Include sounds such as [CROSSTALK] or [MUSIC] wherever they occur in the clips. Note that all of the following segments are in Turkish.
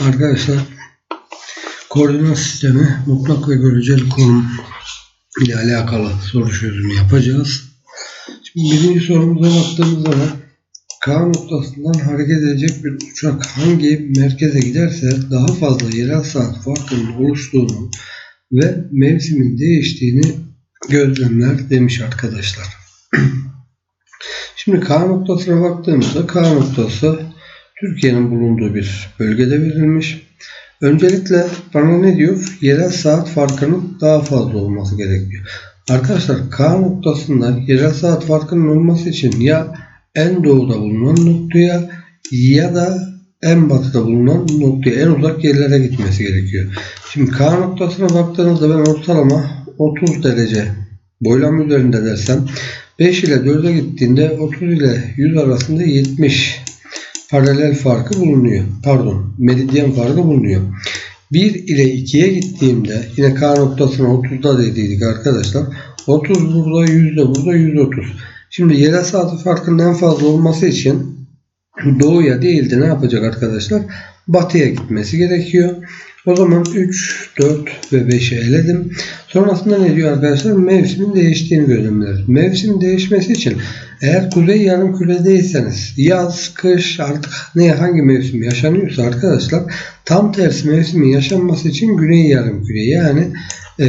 Arkadaşlar koordinat sistemi mutlak ve göreceli konum ile alakalı soru çözümü yapacağız. Şimdi birinci sorumuza baktığımız zaman K noktasından hareket edecek bir uçak hangi merkeze giderse daha fazla yerel saat farkının oluştuğunu ve mevsimin değiştiğini gözlemler demiş arkadaşlar. [CLEARS THROAT] Şimdi K noktasına baktığımızda K noktası Türkiye'nin bulunduğu bir bölgede verilmiş. Öncelikle bana ne diyor? Yerel saat farkının daha fazla olması gerekiyor. Arkadaşlar K noktasında yerel saat farkının olması için ya en doğuda bulunan noktaya ya da en batıda bulunan noktaya en uzak yerlere gitmesi gerekiyor. Şimdi K noktasına baktığınızda ben ortalama 30 derece boylam üzerinde dersem 5 ile 4'e gittiğinde 30 ile 100 arasında 70 paralel farkı bulunuyor. Pardon, meridyen farkı bulunuyor. 1 ile 2'ye gittiğimde yine K noktasına 30'da dediydik arkadaşlar. 30 burada, 100 de burada, 130. Şimdi yerel saati farkının en fazla olması için doğuya değil de ne yapacak arkadaşlar? Batıya gitmesi gerekiyor. O zaman 3, 4 ve 5'i eledim. Sonrasında ne diyor arkadaşlar? Mevsimin değiştiğini gözlemleriz. Mevsimin değişmesi için eğer kuzey yarım küredeyseniz yaz, kış artık ne hangi mevsim yaşanıyorsa arkadaşlar tam tersi mevsimin yaşanması için güney yarım küre yani e,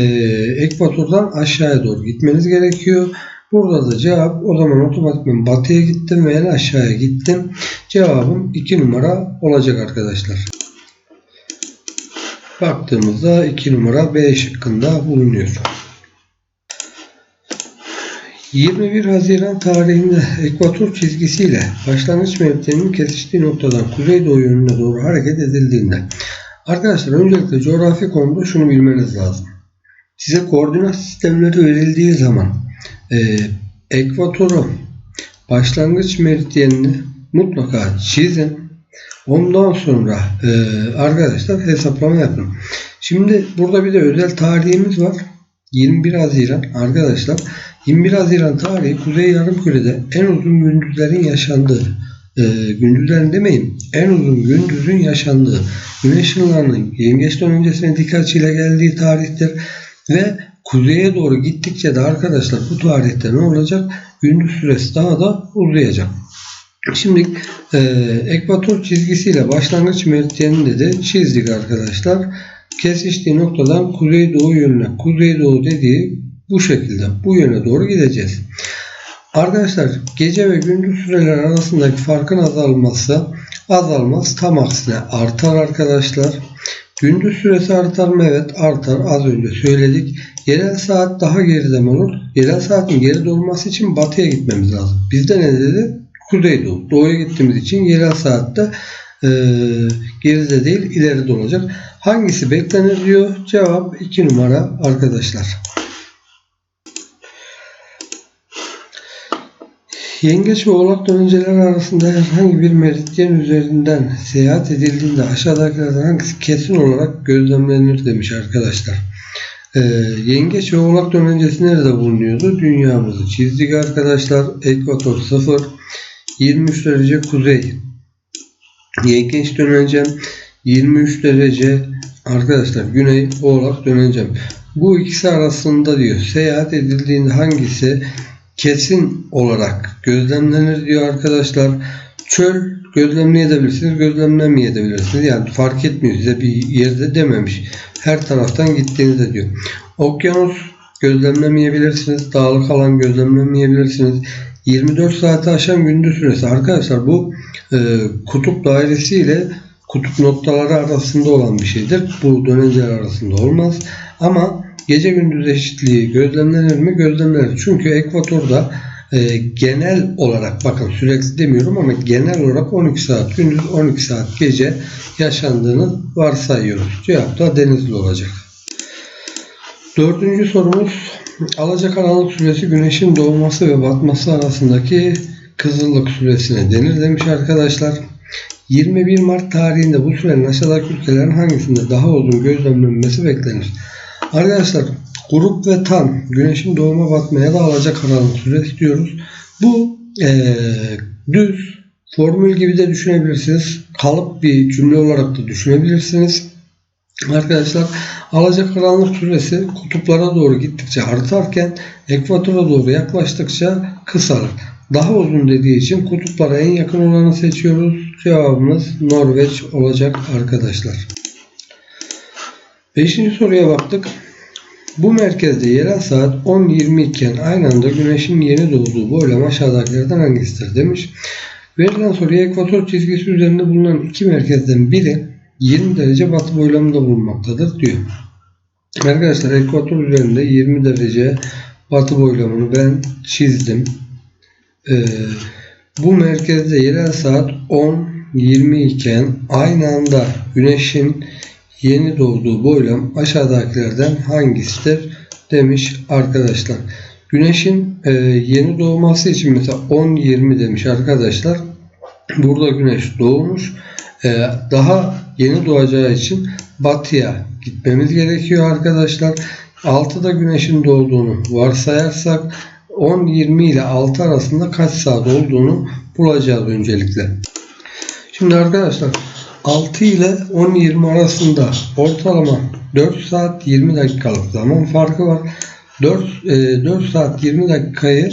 ekvatordan aşağıya doğru gitmeniz gerekiyor. Burada da cevap o zaman otomatikman batıya gittim ve en aşağıya gittim. Cevabım 2 numara olacak arkadaşlar. Baktığımızda 2 numara B şıkkında bulunuyor. 21 Haziran tarihinde ekvator çizgisiyle başlangıç mevkilerinin kesiştiği noktadan kuzeydoğu yönüne doğru hareket edildiğinde arkadaşlar öncelikle coğrafi konuda şunu bilmeniz lazım. Size koordinat sistemleri verildiği zaman e, ekvatoru başlangıç meridyenini mutlaka çizin. Ondan sonra e, arkadaşlar hesaplama yapın. Şimdi burada bir de özel tarihimiz var. 21 Haziran arkadaşlar 21 Haziran tarihi Kuzey Yarımküre'de en uzun gündüzlerin yaşandığı e, gündüzlerin demeyin en uzun gündüzün yaşandığı güneş ışınlarının yengeçten öncesine dik açıyla geldiği tarihtir ve kuzeye doğru gittikçe de arkadaşlar bu tarihte ne olacak? Gündüz süresi daha da uzayacak. Şimdi e, ekvator çizgisiyle başlangıç meridyenini de çizdik arkadaşlar. Kesiştiği noktadan kuzeydoğu yönüne. Kuzeydoğu dediği bu şekilde bu yöne doğru gideceğiz. Arkadaşlar gece ve gündüz süreler arasındaki farkın azalması azalmaz tam aksine artar arkadaşlar. Gündüz süresi artar mı? Evet artar. Az önce söyledik. Yerel saat daha geride mi olur? Yerel saatin geride olması için batıya gitmemiz lazım. Bizde ne dedi? Kuzeydoğu. Doğuya gittiğimiz için yerel saatte e, geride değil ileride olacak. Hangisi beklenir diyor. Cevap 2 numara arkadaşlar. Yengeç ve oğlak dönenceler arasında herhangi bir meridyen üzerinden seyahat edildiğinde aşağıdakilerden hangisi kesin olarak gözlemlenir demiş arkadaşlar. Ee, yengeç ve oğlak dönencesi nerede bulunuyordu? Dünyamızı çizdik arkadaşlar. Ekvator 0, 23 derece kuzey. Yengeç dönencem 23 derece arkadaşlar güney oğlak dönencem. Bu ikisi arasında diyor seyahat edildiğinde hangisi kesin olarak gözlemlenir diyor arkadaşlar. Çöl gözlemleyebilirsiniz, gözlemlemeyebilirsiniz. Yani fark etmiyor size bir yerde dememiş. Her taraftan gittiğinizde diyor. Okyanus gözlemlemeyebilirsiniz. Dağlık alan gözlemlemeyebilirsiniz. 24 saati aşan gündüz süresi. Arkadaşlar bu e, kutup dairesi ile kutup noktaları arasında olan bir şeydir. Bu dönenceler arasında olmaz. Ama gece gündüz eşitliği gözlemlenir mi? Gözlemlenir. Çünkü ekvatorda e, genel olarak bakın sürekli demiyorum ama genel olarak 12 saat gündüz 12 saat gece yaşandığını varsayıyoruz. Cevap da denizli olacak. Dördüncü sorumuz alacakaranlık süresi güneşin doğması ve batması arasındaki kızıllık süresine denir demiş arkadaşlar. 21 Mart tarihinde bu sürenin aşağıdaki ülkelerin hangisinde daha uzun gözlemlenmesi beklenir? Arkadaşlar grup ve tam güneşin doğuma batmaya da alacakaranlık süresi diyoruz. Bu ee, düz formül gibi de düşünebilirsiniz. kalıp bir cümle olarak da düşünebilirsiniz. Arkadaşlar alacakaranlık süresi kutuplara doğru gittikçe artarken ekvatora doğru yaklaştıkça kısalır. Daha uzun dediği için kutuplara en yakın olanı seçiyoruz. Cevabımız Norveç olacak arkadaşlar. Beşinci soruya baktık. Bu merkezde yerel saat 10.20 iken aynı anda güneşin yeni doğduğu boylam aşağıdakilerden hangisidir demiş. Verilen soruya ekvator çizgisi üzerinde bulunan iki merkezden biri 20 derece batı boylamında bulunmaktadır diyor. Arkadaşlar ekvator üzerinde 20 derece batı boylamını ben çizdim. Ee, bu merkezde yerel saat 10.20 iken aynı anda güneşin yeni doğduğu boylam aşağıdakilerden hangisidir demiş arkadaşlar. Güneşin e, yeni doğması için mesela 10-20 demiş arkadaşlar. Burada güneş doğmuş. E, daha yeni doğacağı için batıya gitmemiz gerekiyor arkadaşlar. 6'da güneşin doğduğunu varsayarsak 10-20 ile 6 arasında kaç saat olduğunu bulacağız öncelikle. Şimdi arkadaşlar 6 ile 10-20 arasında ortalama 4 saat 20 dakikalık zaman farkı var. 4, e, 4 saat 20 dakikayı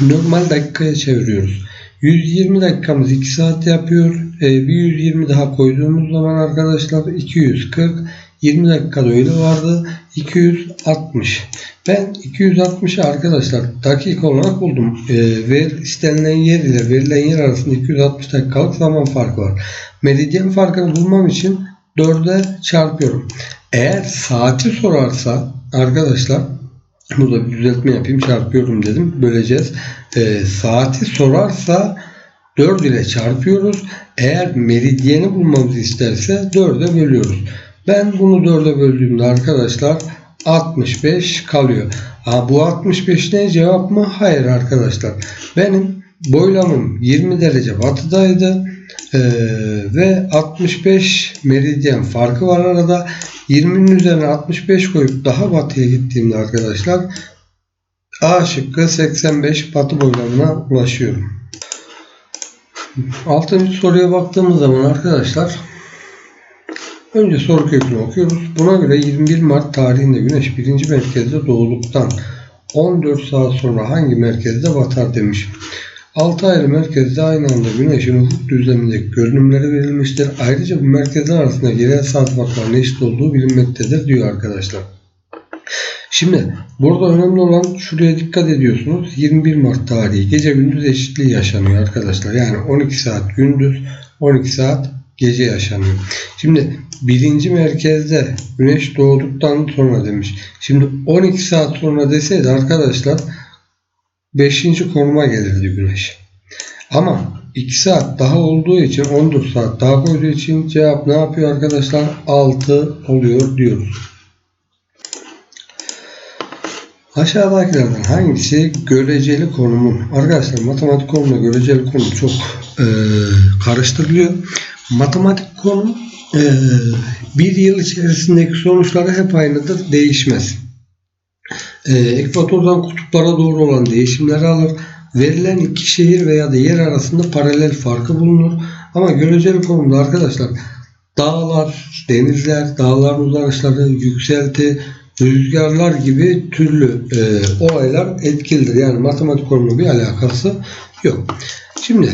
normal dakikaya çeviriyoruz. 120 dakikamız 2 saat yapıyor. E, bir 120 daha koyduğumuz zaman arkadaşlar 240 20 dakikada öyle vardı. 260. Ben 260'ı arkadaşlar dakika olarak buldum. E, ver, istenilen yer ile verilen yer arasında 260 dakikalık zaman farkı var. Meridyen farkını bulmam için 4'e çarpıyorum. Eğer saati sorarsa arkadaşlar burada bir düzeltme yapayım çarpıyorum dedim. Böleceğiz. E, saati sorarsa 4 ile çarpıyoruz. Eğer meridyeni bulmamızı isterse 4'e bölüyoruz. Ben bunu 4'e böldüğümde arkadaşlar 65 kalıyor. Ha, bu 65 ne cevap mı? Hayır arkadaşlar. Benim boylamım 20 derece batıdaydı. Ee, ve 65 meridyen farkı var arada. 20'nin üzerine 65 koyup daha batıya gittiğimde arkadaşlar A şıkkı 85 batı boylamına ulaşıyorum. Altıncı soruya baktığımız zaman arkadaşlar önce soru kökünü okuyoruz. Buna göre 21 Mart tarihinde Güneş birinci merkezde doğduktan 14 saat sonra hangi merkezde batar demiş. 6 ayrı merkezde aynı anda Güneş'in ufuk düzlemindeki görünümleri verilmiştir. Ayrıca bu merkezler arasında yerel saat farklarının eşit olduğu bilinmektedir diyor arkadaşlar. Şimdi burada önemli olan şuraya dikkat ediyorsunuz. 21 Mart tarihi gece gündüz eşitliği yaşanıyor arkadaşlar. Yani 12 saat gündüz 12 saat gece yaşanıyor. Şimdi birinci merkezde güneş doğduktan sonra demiş. Şimdi 12 saat sonra deseydi arkadaşlar 5. konuma gelirdi güneş. Ama 2 saat daha olduğu için 14 saat daha koyduğu için cevap ne yapıyor arkadaşlar? 6 oluyor diyoruz. Aşağıdakilerden hangisi göreceli konumun? Arkadaşlar matematik konumda göreceli konum çok e, karıştırılıyor. Matematik konum e, bir yıl içerisindeki sonuçları hep aynıdır, değişmez. E, ekvatordan kutuplara doğru olan değişimleri alır. Verilen iki şehir veya da yer arasında paralel farkı bulunur. Ama göreceli konumda arkadaşlar dağlar, denizler, dağların uzanışları, yükselti, rüzgarlar gibi türlü e, olaylar etkilidir. Yani matematik konumla bir alakası yok. Şimdi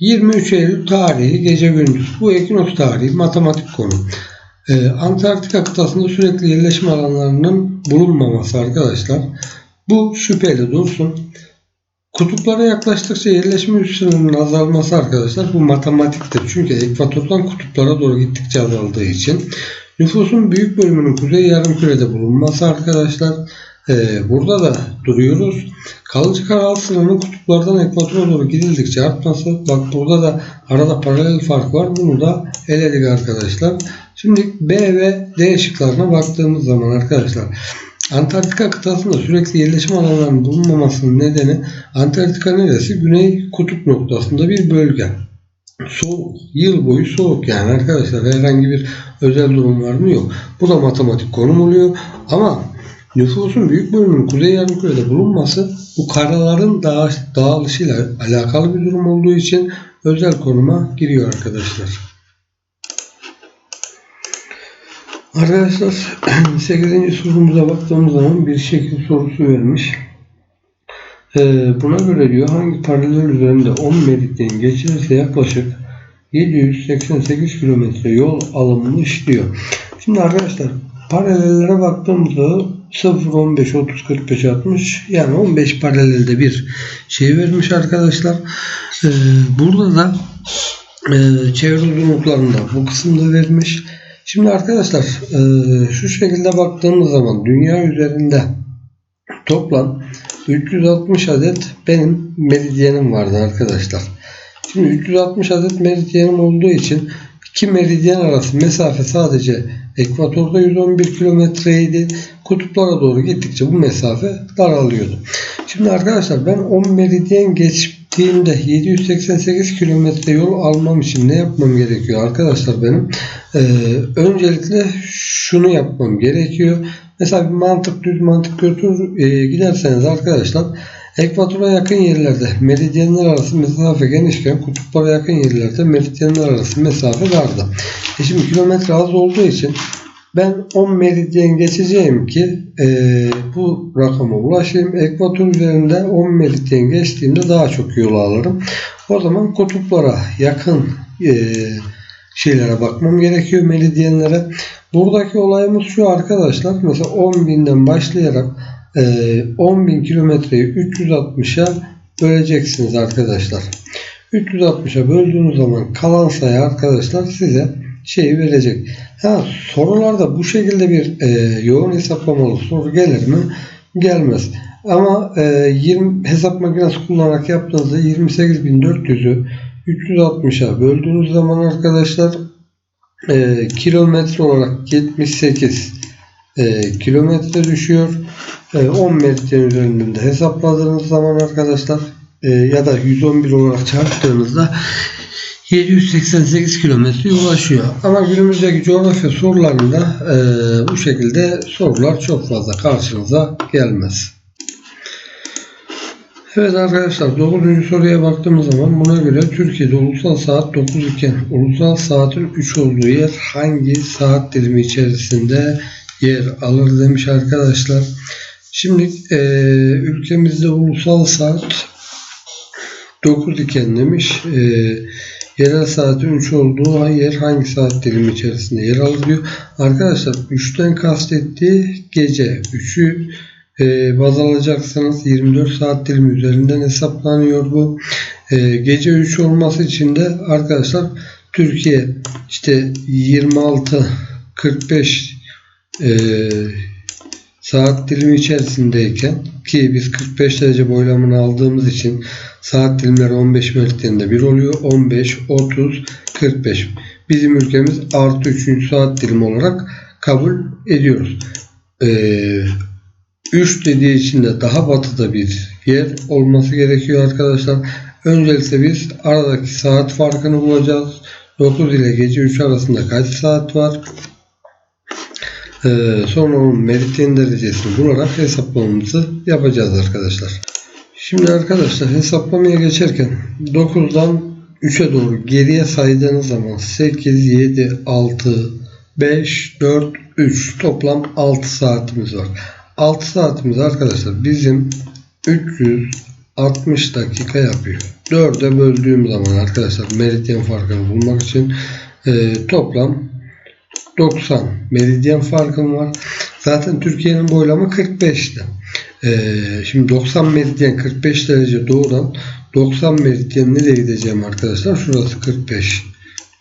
23 Eylül tarihi gece gündüz. Bu ekinoks tarihi matematik konu. Ee, Antarktika kıtasında sürekli yerleşim alanlarının bulunmaması arkadaşlar. Bu şüpheli dursun. Kutuplara yaklaştıkça yerleşme üssünün azalması arkadaşlar bu matematiktir. Çünkü ekvatordan kutuplara doğru gittikçe azaldığı için. Nüfusun büyük bölümünün kuzey yarımkürede bulunması arkadaşlar. Ee, burada da duruyoruz. Kalıcı karal sınırının kutuplardan ekvatora doğru gidildikçe artması. Bak burada da arada paralel fark var. Bunu da eledik arkadaşlar. Şimdi B ve D şıklarına baktığımız zaman arkadaşlar Antarktika kıtasında sürekli yerleşim alanlarının bulunmamasının nedeni Antarktika neresi? Güney kutup noktasında bir bölge. Soğuk. Yıl boyu soğuk yani arkadaşlar herhangi bir özel durum var mı? Yok. Bu da matematik konum oluyor. Ama nüfusun büyük bölümünün kuzey yarımkürede bulunması bu karaların dağ, dağılışıyla alakalı bir durum olduğu için özel konuma giriyor arkadaşlar. Arkadaşlar [CLEARS THROAT] 8. sorumuza baktığımız zaman bir şekil sorusu vermiş. Ee, buna göre diyor hangi paralel üzerinde 10 meridyen geçilirse yaklaşık 788 kilometre yol alınmış diyor. Şimdi arkadaşlar paralellere baktığımızda 0, 15, 30, 45, 60 yani 15 paralelde bir şey vermiş arkadaşlar. Ee, burada da e, çevre uzunluklarında bu kısımda vermiş. Şimdi arkadaşlar e, şu şekilde baktığımız zaman dünya üzerinde toplam 360 adet benim meridyenim vardı arkadaşlar. Şimdi 360 adet meridyenim olduğu için iki meridyen arası mesafe sadece ekvatorda 111 kilometreydi. Kutuplara doğru gittikçe bu mesafe daralıyordu. Şimdi arkadaşlar ben 10 meridyen geçtiğimde 788 kilometre yol almam için ne yapmam gerekiyor arkadaşlar benim? Ee, öncelikle şunu yapmam gerekiyor. Mesela bir mantık düz mantık götür e, giderseniz arkadaşlar ekvatora yakın yerlerde meridyenler arası mesafe genişken kutuplara yakın yerlerde meridyenler arası mesafe dardı. E şimdi kilometre az olduğu için ben 10 meridyen geçeceğim ki e, bu rakama ulaşayım. Ekvator üzerinde 10 meridyen geçtiğimde daha çok yol alırım. O zaman kutuplara yakın e, şeylere bakmam gerekiyor meridyenlere. Buradaki olayımız şu arkadaşlar. Mesela 10.000'den başlayarak e, 10.000 kilometreyi 360'a böleceksiniz arkadaşlar. 360'a böldüğünüz zaman kalan sayı arkadaşlar size şeyi verecek. Ha, sorularda bu şekilde bir e, yoğun hesaplamalı soru gelir mi? Gelmez. Ama e, 20 hesap makinesi kullanarak yaptığınızda 28.400'ü 360'a böldüğünüz zaman arkadaşlar e, kilometre olarak 78 e, kilometre düşüyor. E, 10 metre üzerinden hesapladığınız zaman arkadaşlar e, ya da 111 olarak çarptığınızda 788 kilometre ulaşıyor. Ama günümüzdeki coğrafya sorularında e, bu şekilde sorular çok fazla karşınıza gelmez. Evet arkadaşlar 9. soruya baktığımız zaman buna göre Türkiye'de ulusal saat 9 iken ulusal saatin 3 olduğu yer hangi saat dilimi içerisinde yer alır demiş arkadaşlar. Şimdi e, ülkemizde ulusal saat 9 iken demiş. E, yerel saatin 3 olduğu yer hangi saat dilimi içerisinde yer alır diyor. Arkadaşlar 3'ten kastettiği gece 3'ü e, baz alacaksınız. 24 saat dilimi üzerinden hesaplanıyor bu. E, gece 3 olması için de arkadaşlar Türkiye işte 26 45 e, saat dilimi içerisindeyken ki biz 45 derece boylamını aldığımız için saat dilimleri 15 meridyeninde bir oluyor. 15, 30, 45. Bizim ülkemiz artı 3. saat dilimi olarak kabul ediyoruz. Ee, 3 dediği için de daha batıda bir yer olması gerekiyor arkadaşlar. Öncelikle biz aradaki saat farkını bulacağız. 9 ile gece 3 arasında kaç saat var? Ee, sonra onun meridyen derecesini bularak hesaplamamızı yapacağız arkadaşlar. Şimdi arkadaşlar hesaplamaya geçerken 9'dan 3'e doğru geriye saydığınız zaman 8, 7, 6, 5, 4, 3 toplam 6 saatimiz var. 6 saatimiz arkadaşlar bizim 360 dakika yapıyor. 4'e böldüğüm zaman arkadaşlar meridyen farkını bulmak için e, toplam 90 meridyen farkım var. Zaten Türkiye'nin boylamı 45'ti. Ee, şimdi 90 meridyen 45 derece doğudan 90 meridyen nereye gideceğim arkadaşlar? Şurası 45.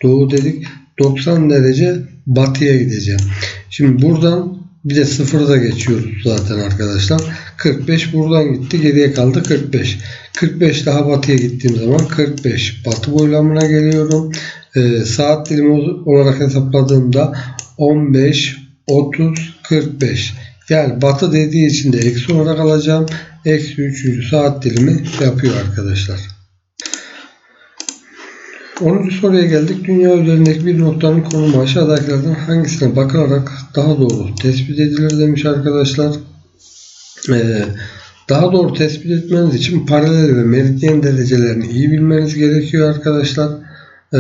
Doğu dedik. 90 derece batıya gideceğim. Şimdi buradan bir de sıfırı da geçiyoruz zaten arkadaşlar. 45 buradan gitti. Geriye kaldı 45. 45 daha batıya gittiğim zaman 45. Batı boylamına geliyorum. Ee, saat dilimi olarak hesapladığımda 15, 30, 45. Yani batı dediği için de eksi olarak alacağım. Eksi 3. saat dilimi yapıyor arkadaşlar. 10. soruya geldik. Dünya üzerindeki bir noktanın konumu aşağıdakilerden hangisine bakılarak daha doğru tespit edilir demiş arkadaşlar. Ee, Daha doğru tespit etmeniz için paralel ve meridyen derecelerini iyi bilmeniz gerekiyor arkadaşlar. Ee,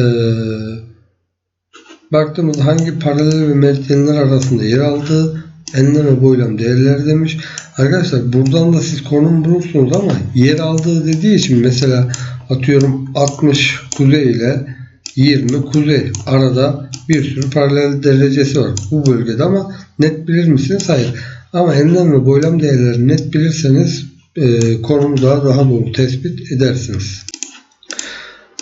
baktığımızda hangi paralel ve meridyenler arasında yer aldığı enlem ve boylam değerleri demiş. Arkadaşlar buradan da siz konum bulursunuz ama yer aldığı dediği için mesela atıyorum 60 kuzey ile 20 kuzey arada bir sürü paralel derecesi var bu bölgede ama net bilir misiniz? Hayır. Ama enlem ve boylam değerlerini net bilirseniz e, konumu daha, daha doğru tespit edersiniz.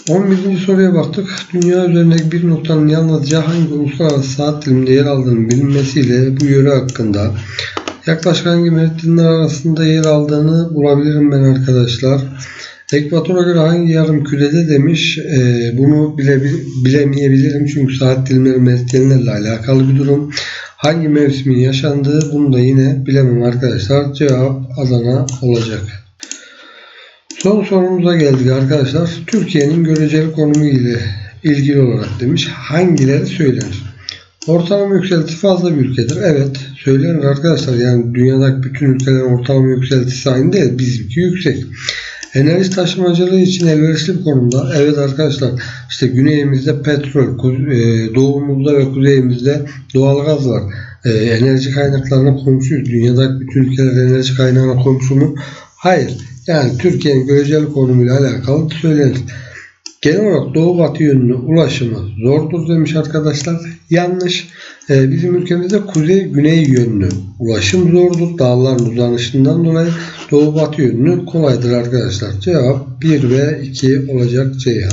11. soruya baktık. Dünya üzerindeki bir noktanın yalnızca hangi uluslararası saat diliminde yer aldığını bilinmesiyle bu yöre hakkında yaklaşık hangi meridyenler arasında yer aldığını bulabilirim ben arkadaşlar. Ekvatora göre hangi yarım kürede demiş. Ee, bunu bile, bilemeyebilirim çünkü saat dilimleri meridyenlerle alakalı bir durum. Hangi mevsimin yaşandığı bunu da yine bilemem arkadaşlar. Cevap Adana olacak. Son sorumuza geldik arkadaşlar. Türkiye'nin göreceli konumu ile ilgili olarak demiş. Hangileri söylenir? Ortalama yükseltisi fazla bir ülkedir. Evet söylenir arkadaşlar. Yani dünyadaki bütün ülkelerin ortalama yükseltisi aynı değil. Bizimki yüksek. Enerji taşımacılığı için elverişli bir konumda. Evet arkadaşlar işte güneyimizde petrol, e, doğumuzda ve kuzeyimizde doğalgaz var. E, enerji kaynaklarına komşuyuz. Dünyadaki bütün ülkeler enerji kaynağına komşu mu? Hayır. Yani Türkiye'nin göreceli konumuyla alakalı söylenir. Genel olarak doğu batı yönlü ulaşımı zordur demiş arkadaşlar. Yanlış. Ee, bizim ülkemizde kuzey güney yönlü ulaşım zordur. Dağların uzanışından dolayı doğu batı yönlü kolaydır arkadaşlar. Cevap 1 ve 2 olacak Ceyhan.